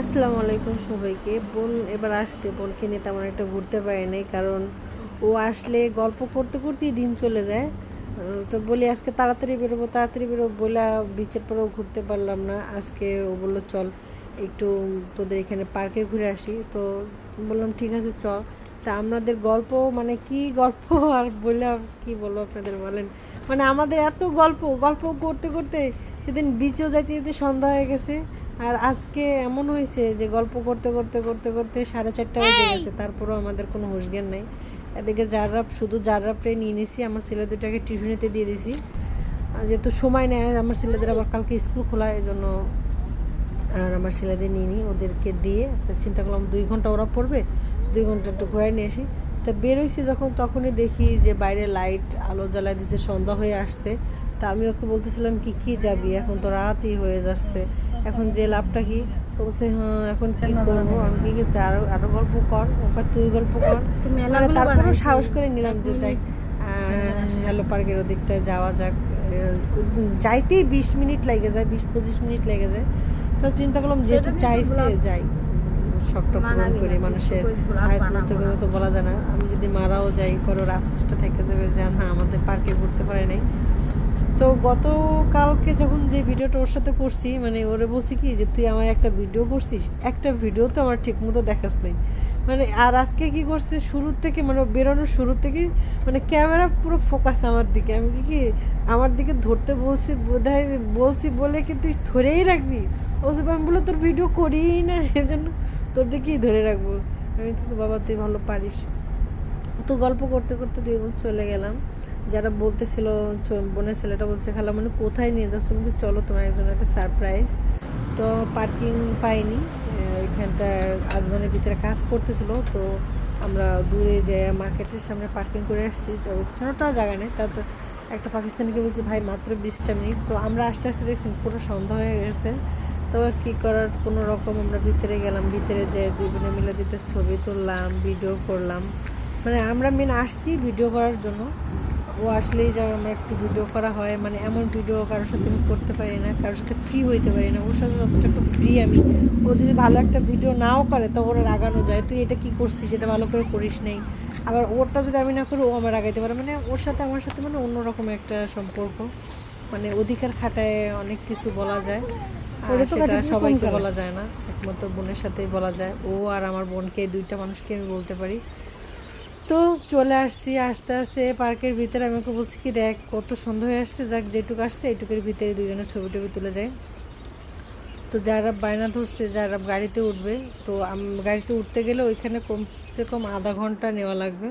আসসালামু আলাইকুম সবাইকে। বোন এবার আসছে। বোনকে নিয়ে তেমন একটা ঘুরতে পারি নাই, কারণ ও আসলে গল্প করতে করতেই দিন চলে যায়। তো বলি আজকে তাড়াতাড়ি বেরোবো তাড়াতাড়ি বেরোবো বলে বিচের পরেও ঘুরতে পারলাম না। আজকে ও বলল, চল একটু তোদের এখানে পার্কে ঘুরে আসি। তো বললাম, ঠিক আছে, চল। তা আমাদের গল্প মানে কি গল্প? আর বলে কি বলব আপনাদের বলেন? মানে আমাদের এত গল্প গল্প করতে করতে সেদিন বিচেও যাইতে যেতে সন্ধ্যা হয়ে গেছে। আর আজকে এমন হয়েছে যে গল্প করতে করতে করতে করতে সাড়ে চারটা বেজে গেছে। তারপরেও আমাদের কোনো হুঁশ জ্ঞান নাই। এদিকে জাররাপ শুধু জাররাপটাই নিয়ে নিয়েছি আমার ছেলে দুটাকে টিউশনিতে দিয়ে দিয়েছি আর যেহেতু সময় নেয় আমার ছেলেদের আবার কালকে স্কুল খোলা এই জন্য আর আমার ছেলেদের নিয়ে নিই। ওদেরকে দিয়ে চিন্তা করলাম দুই ঘণ্টা ওরা পড়বে দুই ঘণ্টা একটু ঘুরাই নিয়ে আসি। তা বেরোইছি যখন তখনই দেখি যে বাইরে লাইট আলো জ্বালাই দিচ্ছে সন্ধ্যা হয়ে আসছে। তা আমি ওকে বলতেছিলাম কি কি যাবি? এখন তো রাতই হয়ে যাচ্ছে। এখন যে লাভটা কি? তো বলছে হ্যাঁ এখন কি করব? আমি কি আরও আরও গল্প কর ওকে তুই গল্প কর। মানে তারপরে সাহস করে নিলাম যে যাই হ্যালো পার্কের ওদিকটায় যাওয়া যাক। যাইতেই বিশ মিনিট লেগে যায় বিশ পঁচিশ মিনিট লেগে যায়। তো চিন্তা করলাম যেহেতু চাইছে যাই। শখটা পূরণ করে মানুষের আয়াত মতো তো বলা যায় না। আমি যদি মারাও যাই পরে ওর আফসোসটা থেকে যাবে যে না আমাদের পার্কে ঘুরতে পারে নাই। তো গতকালকে যখন যে ভিডিওটা ওর সাথে করছি মানে ওরে বলছি কি যে তুই আমার একটা ভিডিও করছিস একটা ভিডিও তো আমার ঠিক মতো দেখাস নাই। মানে আর আজকে কি করছে শুরু থেকে মানে বেরোনোর শুরু থেকে মানে ক্যামেরা পুরো ফোকাস আমার দিকে। আমি কি কি আমার দিকে ধরতে বলছি বোধহয় বলছি বলে কি তুই ধরেই রাখবি? ও সব আমি বলে তোর ভিডিও করি না, এজন্য তোর দিকেই ধরে রাখব। আমি কি বাবা, তুই ভালো পারিস। তো গল্প করতে করতে দুই বোন চলে গেলাম। যারা বলতেছিল বোনের ছেলেটা বলছে, খালা মানে কোথায় নিয়ে যাচ্ছ? আমি চলো তোমার একজন একটা সারপ্রাইজ তো পার্কিং পাইনি। ওইখানটা আজমানের ভিতরে কাজ করতেছিল। তো আমরা দূরে যে মার্কেটের সামনে পার্কিং করে আসছি। তো ওখানেটাও জায়গা নেই। তা তো একটা পাকিস্তানিকে বলছি, ভাই, মাত্র বিশটা মিনিট। তো আমরা আস্তে আস্তে দেখছি, পুরো সন্ধ্যা হয়ে গেছে। তো কি করার? কোনো রকম আমরা ভিতরে গেলাম, ভিতরে যে দুই বোনে মিলে দুটো ছবি তুললাম ভিডিও করলাম। মানে আমরা মেন আসছি ভিডিও করার জন্য। ও আসলেই যা আমরা একটু ভিডিও করা হয় মানে এমন ভিডিও কারোর সাথে আমি করতে পারি না, কারোর সাথে ফ্রি হইতে পারি না। ওর সাথে যতটা একটু ফ্রি আমি। ও যদি ভালো একটা ভিডিও নাও করে, তো ওরা রাগানো যায়। তুই এটা কি করছিস? এটা ভালো করে করিস নেই। আবার ওরটা যদি আমি না করি, ও আমার রাগাইতে পারে। মানে ওর সাথে, আমার সাথে মানে অন্যরকম একটা সম্পর্ক। মানে অধিকার খাটায় অনেক কিছু বলা যায়। সেটা সবাইকে বলা যায় না। একমাত্র বোনের সাথেই বলা যায়। ও আর আমার বোনকে দুইটা মানুষকে আমি বলতে পারি। তো চলে আসছি আস্তে আস্তে পার্কের ভিতরে। আমি ওকে বলছি কি দেখ কত হয়ে আসছে যাক যেটুকু আসছে এইটুকুর ভিতরে দুজনে ছবি টবি তুলে যায় তো যারা বায়না ধরছে যারা গাড়িতে উঠবে তো গাড়িতে উঠতে গেলে ওইখানে কমসে কম আধা ঘণ্টা নেওয়া লাগবে।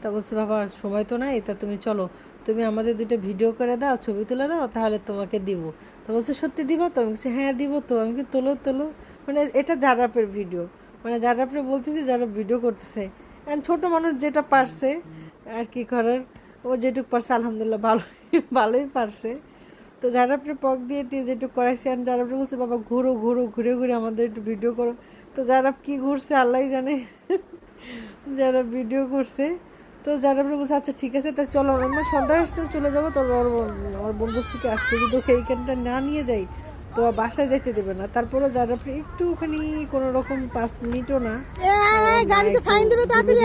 তা বলছি বাবা সময় তো নাই তা তুমি চলো। তুমি আমাদের দুটো ভিডিও করে দাও ছবি তুলে দাও তাহলে তোমাকে দিব। তো বলছে, সত্যি দিব তো? আমি বলছি হ্যাঁ দিব তো। আমি কি তোলো তোলো। মানে এটা জারাপের ভিডিও। মানে জারাপরে বলতেছি যারা ভিডিও করতেছে। ছোট মানুষ যেটা পারছে আর কি করার, ও যেটুক পারছে, আলহামদুলিল্লাহ ভালোই ভালোই পারছে। তো যারা পক দিয়ে যেটুকু করাইছে আর যারা বলছে, বাবা, ঘুরো ঘুরো, ঘুরে ঘুরে আমাদের একটু ভিডিও করো। তো যারা কি ঘুরছে আল্লাহ জানে। যারা ভিডিও করছে। তো যারা বলছে আচ্ছা ঠিক আছে তা চলো আমরা সন্ধ্যা আসতে চলে যাব। তো আমার বোন বলছে কি আজকে যদি ওকে এইখানটা না নিয়ে যাই তো বাসায় যেতে দেবে না। তারপরে যারা একটুখানি কোনো রকম পাঁচ মিনিটও না গাড়িতে ফাইন দেবে তাড়াতাড়ি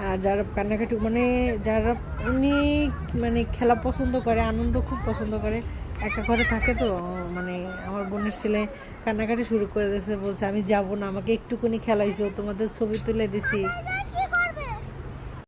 আর যারা কান্নাকাটি মানে যারা অনেক মানে খেলা পছন্দ করে আনন্দ খুব পছন্দ করে একা ঘরে থাকে তো মানে আমার বোনের ছেলে কান্নাকাটি শুরু করে দিয়েছে বলছে আমি যাব না আমাকে একটুকুনি খেলাইছো তোমাদের ছবি তুলে দিছি।